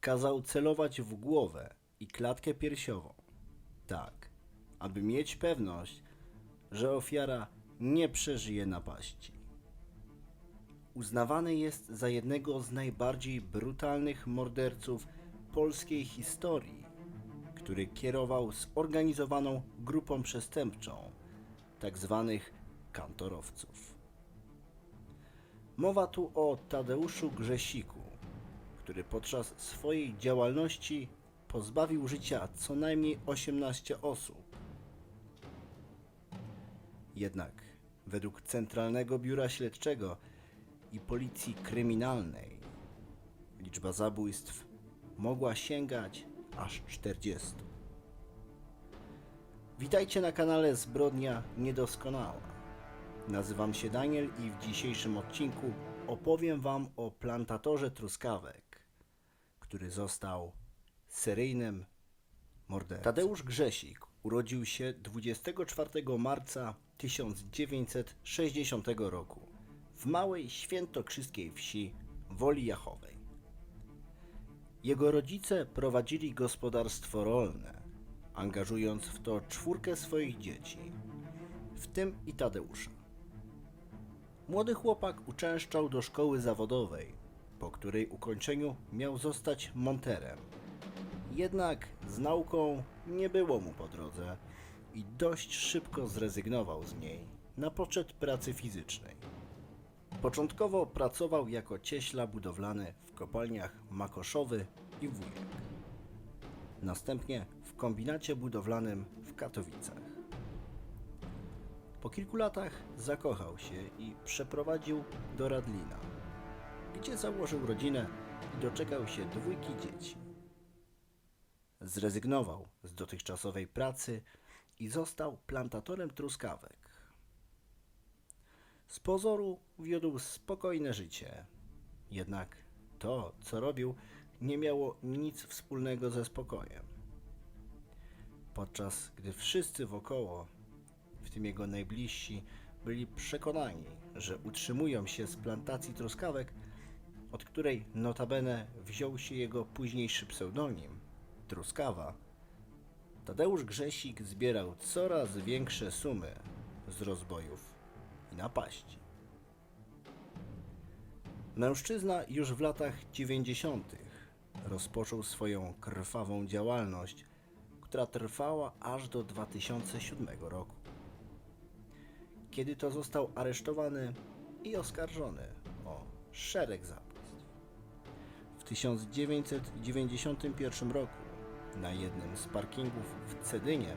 kazał celować w głowę i klatkę piersiową. Tak, aby mieć pewność, że ofiara nie przeżyje napaści. Uznawany jest za jednego z najbardziej brutalnych morderców polskiej historii, który kierował zorganizowaną grupą przestępczą, tak zwanych kantorowców. Mowa tu o Tadeuszu Grzesiku, który podczas swojej działalności pozbawił życia co najmniej 18 osób. Jednak według Centralnego Biura Śledczego i Policji Kryminalnej liczba zabójstw mogła sięgać aż 40. Witajcie na kanale Zbrodnia Niedoskonała. Nazywam się Daniel i w dzisiejszym odcinku opowiem Wam o plantatorze truskawek, który został seryjnym mordercą. Tadeusz Grzesik urodził się 24 marca 1960 roku w małej świętokrzyskiej wsi Woli Jachowej. Jego rodzice prowadzili gospodarstwo rolne, angażując w to czwórkę swoich dzieci, w tym i Tadeusza. Młody chłopak uczęszczał do szkoły zawodowej, po której ukończeniu miał zostać monterem. Jednak z nauką nie było mu po drodze i dość szybko zrezygnował z niej na poczet pracy fizycznej. Początkowo pracował jako cieśla budowlany w kopalniach Makoszowy i Wujek. Następnie w kombinacie budowlanym w Katowicach. Po kilku latach zakochał się i przeprowadził do Radlina, gdzie założył rodzinę i doczekał się dwójki dzieci. Zrezygnował z dotychczasowej pracy i został plantatorem truskawek. Z pozoru wiódł spokojne życie, jednak to, co robił, nie miało nic wspólnego ze spokojem. Podczas gdy wszyscy wokoło, w tym jego najbliżsi, byli przekonani, że utrzymują się z plantacji truskawek, od której notabene wziął się jego późniejszy pseudonim Truskawa, Tadeusz Grzesik zbierał coraz większe sumy z rozbojów i napaści. Mężczyzna już w latach 90. rozpoczął swoją krwawą działalność, która trwała aż do 2007 roku. Kiedy to został aresztowany i oskarżony o szereg zabójstw. W 1991 roku na jednym z parkingów w Cedynie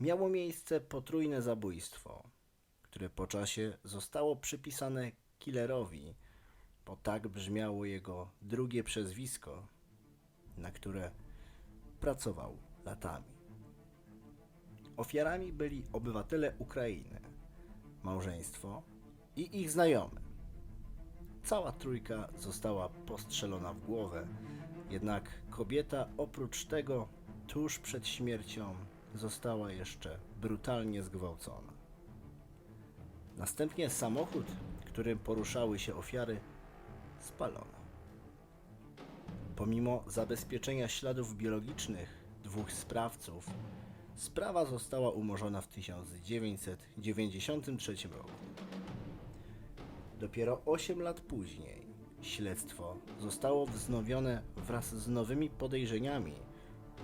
miało miejsce potrójne zabójstwo, które po czasie zostało przypisane killerowi, bo tak brzmiało jego drugie przezwisko, na które pracował latami. Ofiarami byli obywatele Ukrainy, małżeństwo i ich znajomy. Cała trójka została postrzelona w głowę, jednak kobieta oprócz tego tuż przed śmiercią została jeszcze brutalnie zgwałcona. Następnie samochód, którym poruszały się ofiary, spalono. Pomimo zabezpieczenia śladów biologicznych dwóch sprawców, sprawa została umorzona w 1993 roku. Dopiero 8 lat później śledztwo zostało wznowione wraz z nowymi podejrzeniami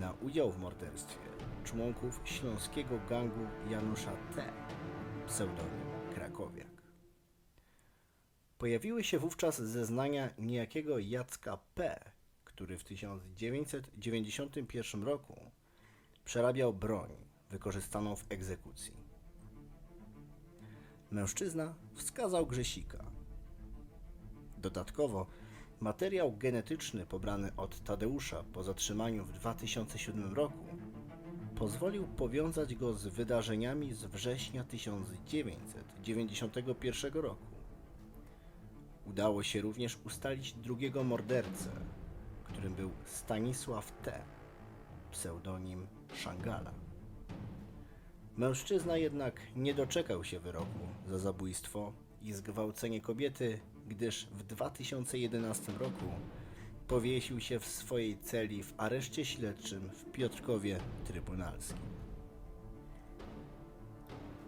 na udział w morderstwie członków śląskiego gangu Janusza T., pseudonim Krakowiak. Pojawiły się wówczas zeznania niejakiego Jacka P., który w 1991 roku przerabiał broń wykorzystaną w egzekucji. Mężczyzna wskazał Grzesika. Dodatkowo materiał genetyczny pobrany od Tadeusza po zatrzymaniu w 2007 roku pozwolił powiązać go z wydarzeniami z września 1991 roku. Udało się również ustalić drugiego mordercę, którym był Stanisław T., pseudonim Szangala. Mężczyzna jednak nie doczekał się wyroku za zabójstwo i zgwałcenie kobiety, gdyż w 2011 roku powiesił się w swojej celi w areszcie śledczym w Piotrkowie Trybunalskim.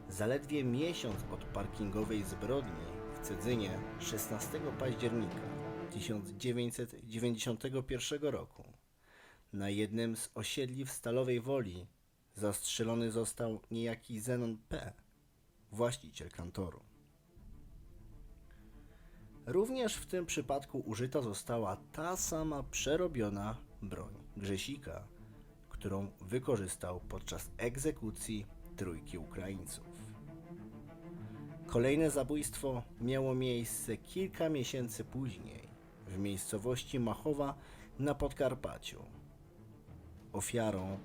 Zaledwie miesiąc od parkingowej zbrodni w Cedzynie 16 października 1991 roku na jednym z osiedli w Stalowej Woli zastrzelony został niejaki Zenon P., właściciel kantoru. Również w tym przypadku użyta została ta sama przerobiona broń Grzesika, którą wykorzystał podczas egzekucji trójki Ukraińców. Kolejne zabójstwo miało miejsce kilka miesięcy później w miejscowości Machowa na Podkarpaciu. Ofiarą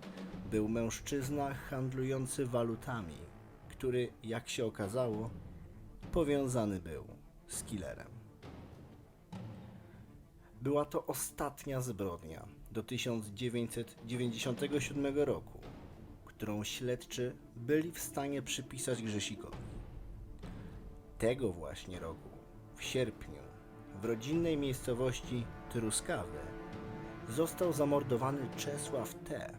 był mężczyzna handlujący walutami, który, jak się okazało, powiązany był z killerem. Była to ostatnia zbrodnia do 1997 roku, którą śledczy byli w stanie przypisać Grzesikowi. Tego właśnie roku, w sierpniu, w rodzinnej miejscowości Truskawy, został zamordowany Czesław T.,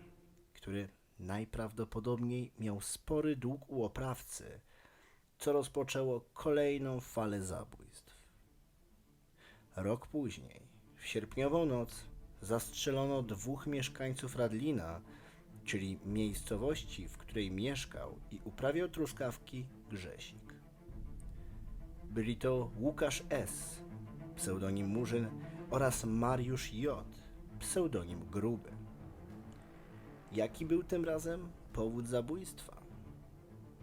który najprawdopodobniej miał spory dług u oprawcy, co rozpoczęło kolejną falę zabójstw. Rok później, w sierpniową noc, zastrzelono dwóch mieszkańców Radlina, czyli miejscowości, w której mieszkał i uprawiał truskawki Grzesik. Byli to Łukasz S., pseudonim Murzyn, oraz Mariusz J., pseudonim Gruby. Jaki był tym razem powód zabójstwa?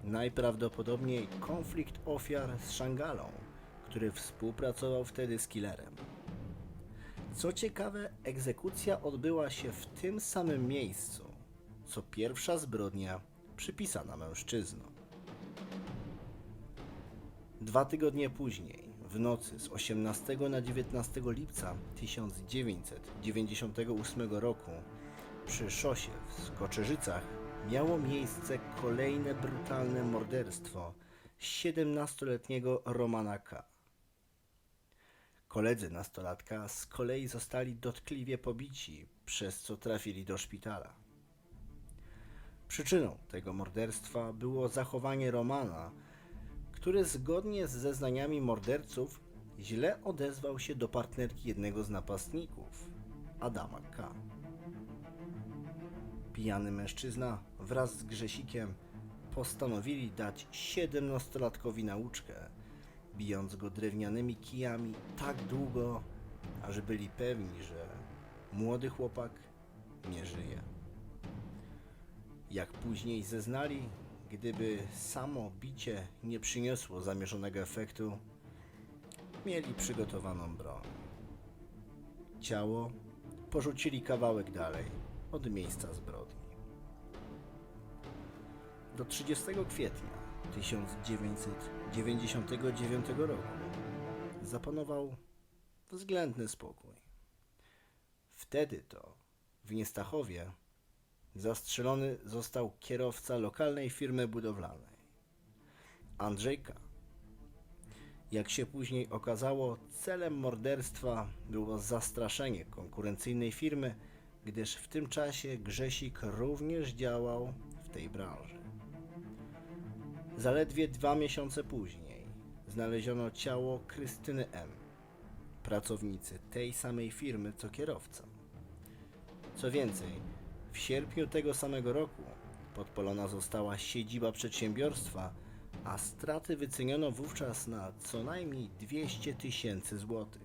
Najprawdopodobniej konflikt ofiar z Szangalą, który współpracował wtedy z killerem. Co ciekawe, egzekucja odbyła się w tym samym miejscu, co pierwsza zbrodnia przypisana mężczyznom. Dwa tygodnie później, w nocy z 18 na 19 lipca 1998 roku, przy szosie w Skoczerzycach miało miejsce kolejne brutalne morderstwo 17-letniego Romana K. Koledzy nastolatka z kolei zostali dotkliwie pobici, przez co trafili do szpitala. Przyczyną tego morderstwa było zachowanie Romana, który zgodnie z zeznaniami morderców źle odezwał się do partnerki jednego z napastników, Adama K. Pijany mężczyzna wraz z Grzesikiem postanowili dać 17-latkowi nauczkę, bijąc go drewnianymi kijami tak długo, aż byli pewni, że młody chłopak nie żyje. Jak później zeznali, gdyby samo bicie nie przyniosło zamierzonego efektu, mieli przygotowaną broń. Ciało porzucili kawałek dalej od miejsca zbrodni. Do 30 kwietnia 1999 roku zapanował względny spokój. Wtedy to w Niestachowie zastrzelony został kierowca lokalnej firmy budowlanej Andrzej K. Jak się później okazało, celem morderstwa było zastraszenie konkurencyjnej firmy, gdyż w tym czasie Grzesik również działał w tej branży. Zaledwie dwa miesiące później znaleziono ciało Krystyny M., pracownicy tej samej firmy co kierowca. Co więcej, w sierpniu tego samego roku podpalona została siedziba przedsiębiorstwa, a straty wyceniono wówczas na co najmniej 200 tysięcy złotych.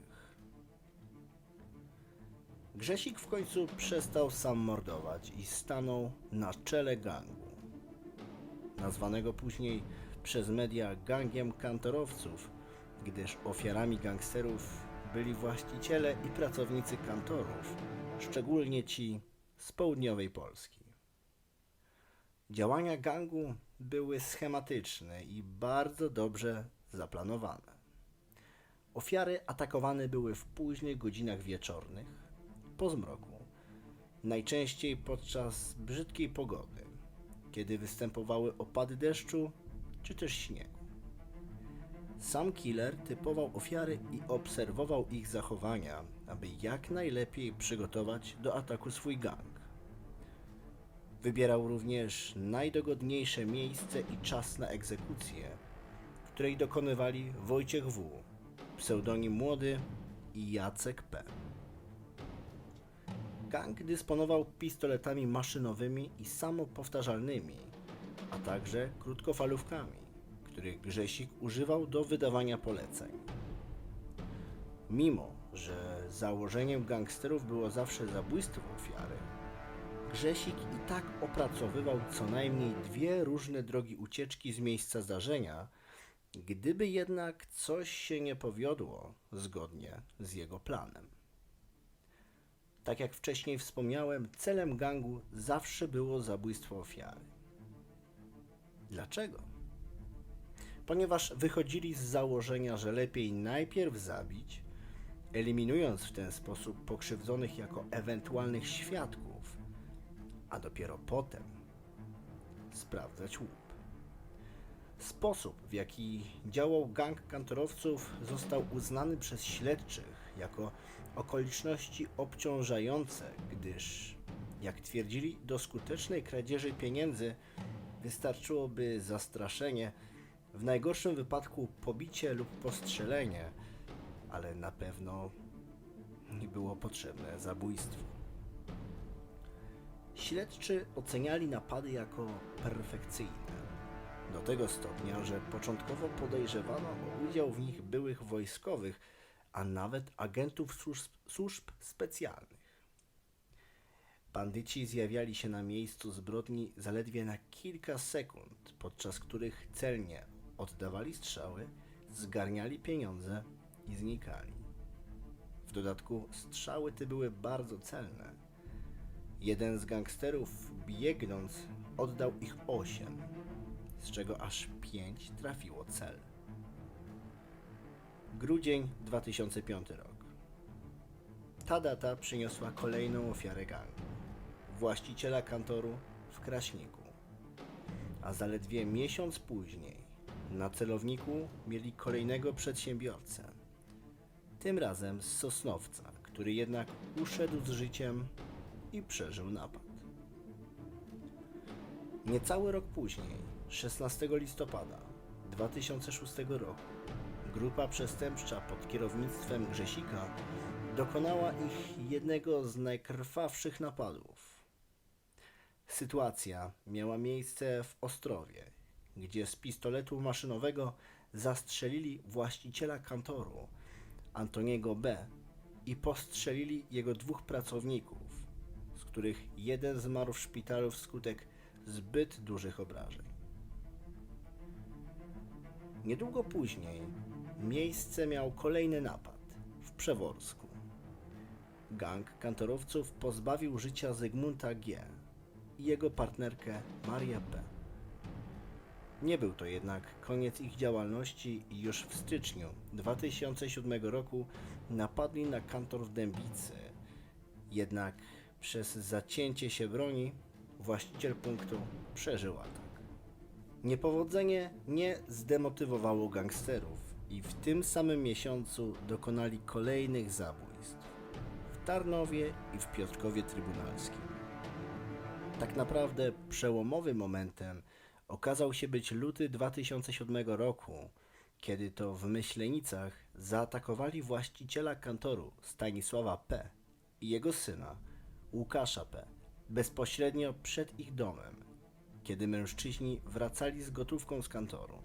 Grzesik w końcu przestał sam mordować i stanął na czele gangu. Nazwanego później przez media gangiem kantorowców, gdyż ofiarami gangsterów byli właściciele i pracownicy kantorów, szczególnie ci z południowej Polski. Działania gangu były schematyczne i bardzo dobrze zaplanowane. Ofiary atakowane były w późnych godzinach wieczornych, po zmroku, najczęściej podczas brzydkiej pogody, kiedy występowały opady deszczu czy też śniegu. Sam killer typował ofiary i obserwował ich zachowania, aby jak najlepiej przygotować do ataku swój gang. Wybierał również najdogodniejsze miejsce i czas na egzekucję, której dokonywali Wojciech W., pseudonim Młody i Jacek P. Gang dysponował pistoletami maszynowymi i samopowtarzalnymi, a także krótkofalówkami, których Grzesik używał do wydawania poleceń. Mimo, że założeniem gangsterów było zawsze zabójstwo ofiary, Grzesik i tak opracowywał co najmniej dwie różne drogi ucieczki z miejsca zdarzenia, gdyby jednak coś się nie powiodło zgodnie z jego planem. Tak jak wcześniej wspomniałem, celem gangu zawsze było zabójstwo ofiary. Dlaczego? Ponieważ wychodzili z założenia, że lepiej najpierw zabić, eliminując w ten sposób pokrzywdzonych jako ewentualnych świadków, a dopiero potem sprawdzać łup. Sposób, w jaki działał gang kantorowców, został uznany przez śledczych jako okoliczności obciążające, gdyż, jak twierdzili, do skutecznej kradzieży pieniędzy wystarczyłoby zastraszenie, w najgorszym wypadku pobicie lub postrzelenie, ale na pewno nie było potrzebne zabójstwo. Śledczy oceniali napady jako perfekcyjne. Do tego stopnia, że początkowo podejrzewano o udział w nich byłych wojskowych, a nawet agentów służb, służb specjalnych. Bandyci zjawiali się na miejscu zbrodni zaledwie na kilka sekund, podczas których celnie oddawali strzały, zgarniali pieniądze i znikali. W dodatku strzały te były bardzo celne. Jeden z gangsterów, biegnąc, oddał ich osiem, z czego aż pięć trafiło cel. Grudzień 2005 rok. Ta data przyniosła kolejną ofiarę gangu. Właściciela kantoru w Kraśniku. A zaledwie miesiąc później na celowniku mieli kolejnego przedsiębiorcę. Tym razem z Sosnowca, który jednak uszedł z życiem i przeżył napad. Niecały rok później, 16 listopada 2006 roku, grupa przestępcza pod kierownictwem Grzesika dokonała ich jednego z najkrwawszych napadów. Sytuacja miała miejsce w Ostrowie, gdzie z pistoletu maszynowego zastrzelili właściciela kantoru, Antoniego B. i postrzelili jego dwóch pracowników, z których jeden zmarł w szpitalu wskutek zbyt dużych obrażeń. Niedługo później miejsce miał kolejny napad w Przeworsku. Gang kantorowców pozbawił życia Zygmunta G. i jego partnerkę Marię P. Nie był to jednak koniec ich działalności i już w styczniu 2007 roku napadli na kantor w Dębicy. Jednak przez zacięcie się broni właściciel punktu przeżył atak. Niepowodzenie nie zdemotywowało gangsterów i w tym samym miesiącu dokonali kolejnych zabójstw w Tarnowie i w Piotrkowie Trybunalskim. Tak naprawdę przełomowym momentem okazał się być luty 2007 roku, kiedy to w Myślenicach zaatakowali właściciela kantoru Stanisława P. i jego syna Łukasza P. bezpośrednio przed ich domem, kiedy mężczyźni wracali z gotówką z kantoru.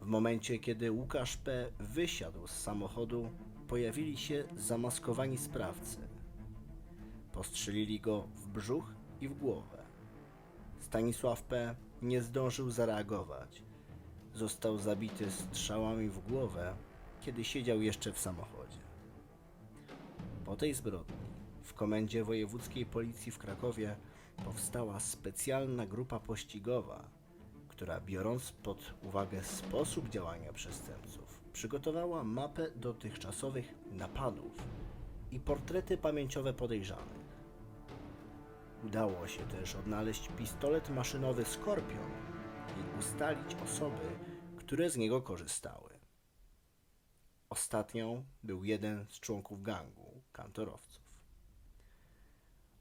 W momencie, kiedy Łukasz P. wysiadł z samochodu, pojawili się zamaskowani sprawcy. Postrzelili go w brzuch i w głowę. Stanisław P. nie zdążył zareagować. Został zabity strzałami w głowę, kiedy siedział jeszcze w samochodzie. Po tej zbrodni w Komendzie Wojewódzkiej Policji w Krakowie powstała specjalna grupa pościgowa, która biorąc pod uwagę sposób działania przestępców, przygotowała mapę dotychczasowych napadów i portrety pamięciowe podejrzanych. Udało się też odnaleźć pistolet maszynowy Skorpion i ustalić osoby, które z niego korzystały. Ostatnią był jeden z członków gangu kantorowców.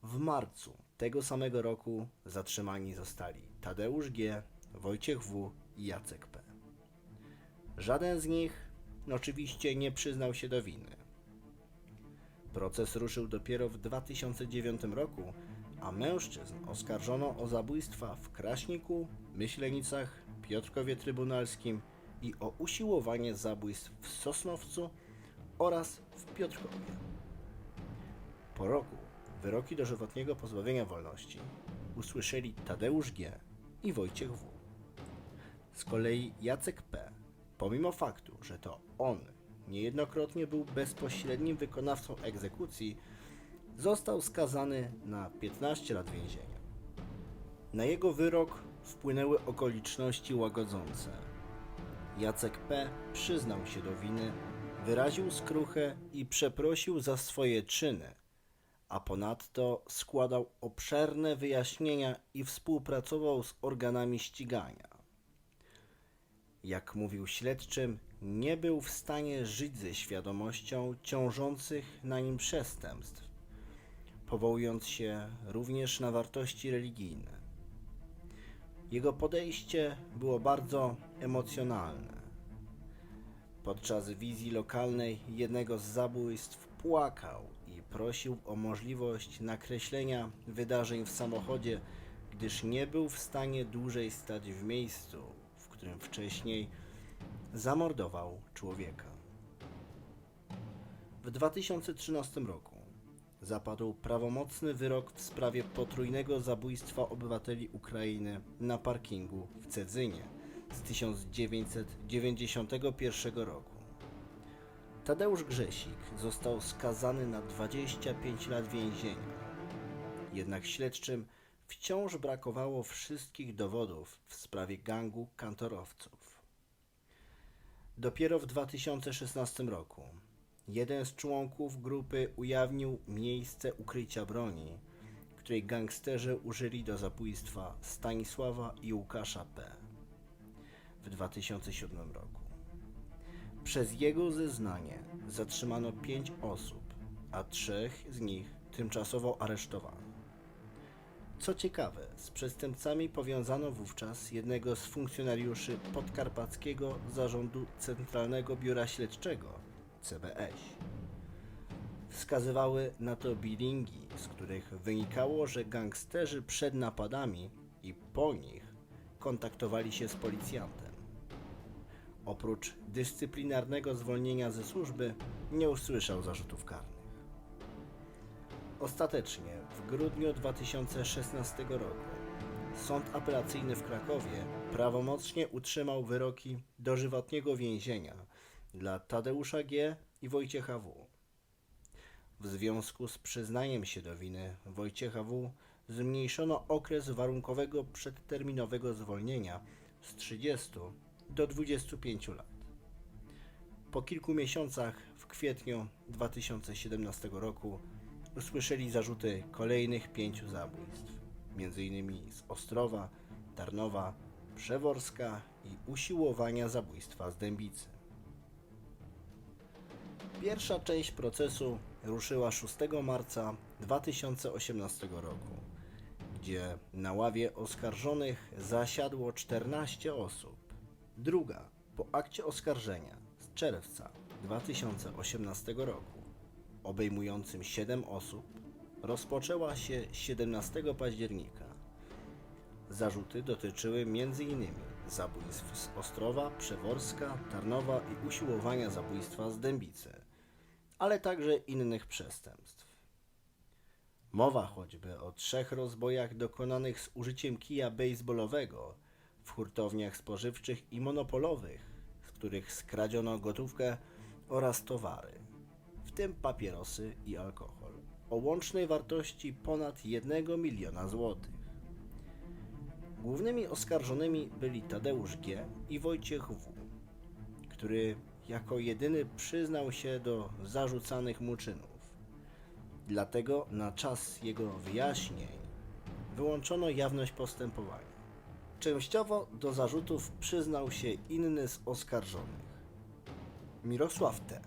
W marcu tego samego roku zatrzymani zostali Tadeusz G., Wojciech W. i Jacek P. Żaden z nich oczywiście nie przyznał się do winy. Proces ruszył dopiero w 2009 roku, a mężczyzn oskarżono o zabójstwa w Kraśniku, Myślenicach, Piotrkowie Trybunalskim i o usiłowanie zabójstw w Sosnowcu oraz w Piotrkowie. Po roku wyroki dożywotniego pozbawienia wolności usłyszeli Tadeusz G. i Wojciech W. Z kolei Jacek P., pomimo faktu, że to on niejednokrotnie był bezpośrednim wykonawcą egzekucji, został skazany na 15 lat więzienia. Na jego wyrok wpłynęły okoliczności łagodzące. Jacek P. przyznał się do winy, wyraził skruchę i przeprosił za swoje czyny, a ponadto składał obszerne wyjaśnienia i współpracował z organami ścigania. Jak mówił śledczym, nie był w stanie żyć ze świadomością ciążących na nim przestępstw, powołując się również na wartości religijne. Jego podejście było bardzo emocjonalne. Podczas wizji lokalnej jednego z zabójstw płakał i prosił o możliwość nakreślenia wydarzeń w samochodzie, gdyż nie był w stanie dłużej stać w miejscu, w którym wcześniej zamordował człowieka. W 2013 roku zapadł prawomocny wyrok w sprawie potrójnego zabójstwa obywateli Ukrainy na parkingu w Cedzynie z 1991 roku. Tadeusz Grzesik został skazany na 25 lat więzienia. Jednak śledczym wciąż brakowało wszystkich dowodów w sprawie gangu kantorowców. Dopiero w 2016 roku jeden z członków grupy ujawnił miejsce ukrycia broni, której gangsterzy użyli do zabójstwa Stanisława i Łukasza P. w 2007 roku. Przez jego zeznanie zatrzymano pięć osób, a trzech z nich tymczasowo aresztowano. Co ciekawe, z przestępcami powiązano wówczas jednego z funkcjonariuszy podkarpackiego zarządu Centralnego Biura Śledczego Wskazywały na to bilingi, z których wynikało, że gangsterzy przed napadami i po nich kontaktowali się z policjantem. Oprócz dyscyplinarnego zwolnienia ze służby, nie usłyszał zarzutów karnych. Ostatecznie w grudniu 2016 roku Sąd Apelacyjny w Krakowie prawomocnie utrzymał wyroki dożywotniego więzienia dla Tadeusza G. i Wojciecha W. W związku z przyznaniem się do winy Wojciecha W. zmniejszono okres warunkowego przedterminowego zwolnienia z 30 do 25 lat. Po kilku miesiącach w kwietniu 2017 roku usłyszeli zarzuty kolejnych pięciu zabójstw, m.in. z Ostrowa, Tarnowa, Przeworska i usiłowania zabójstwa z Dębicy. Pierwsza część procesu ruszyła 6 marca 2018 roku, gdzie na ławie oskarżonych zasiadło 14 osób. Druga po akcie oskarżenia z czerwca 2018 roku obejmującym 7 osób, rozpoczęła się 17 października. Zarzuty dotyczyły m.in. zabójstw z Ostrowa, Przeworska, Tarnowa i usiłowania zabójstwa z Dębicy, ale także innych przestępstw. Mowa choćby o trzech rozbojach dokonanych z użyciem kija baseballowego w hurtowniach spożywczych i monopolowych, z których skradziono gotówkę oraz towary w tym papierosy i alkohol, o łącznej wartości ponad 1 miliona złotych. Głównymi oskarżonymi byli Tadeusz G. i Wojciech W., który jako jedyny przyznał się do zarzucanych mu czynów. Dlatego na czas jego wyjaśnień wyłączono jawność postępowania. Częściowo do zarzutów przyznał się inny z oskarżonych. Mirosław T.,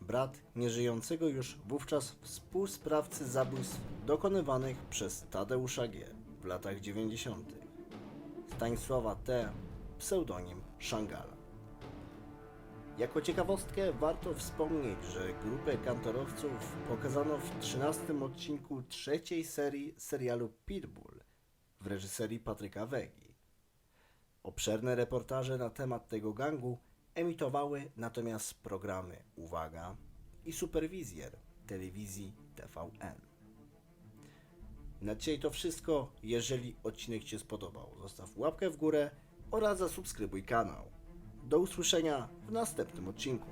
brat nieżyjącego już wówczas współsprawcy zabójstw dokonywanych przez Tadeusza G. w latach 90. Stanisława T., pseudonim Szangala. Jako ciekawostkę warto wspomnieć, że grupę kantorowców pokazano w 13 odcinku trzeciej serii serialu Pitbull w reżyserii Patryka Wegi. Obszerne reportaże na temat tego gangu emitowały natomiast programy Uwaga i Superwizjer telewizji TVN. Na dzisiaj to wszystko. Jeżeli odcinek Ci się spodobał, zostaw łapkę w górę oraz zasubskrybuj kanał. Do usłyszenia w następnym odcinku.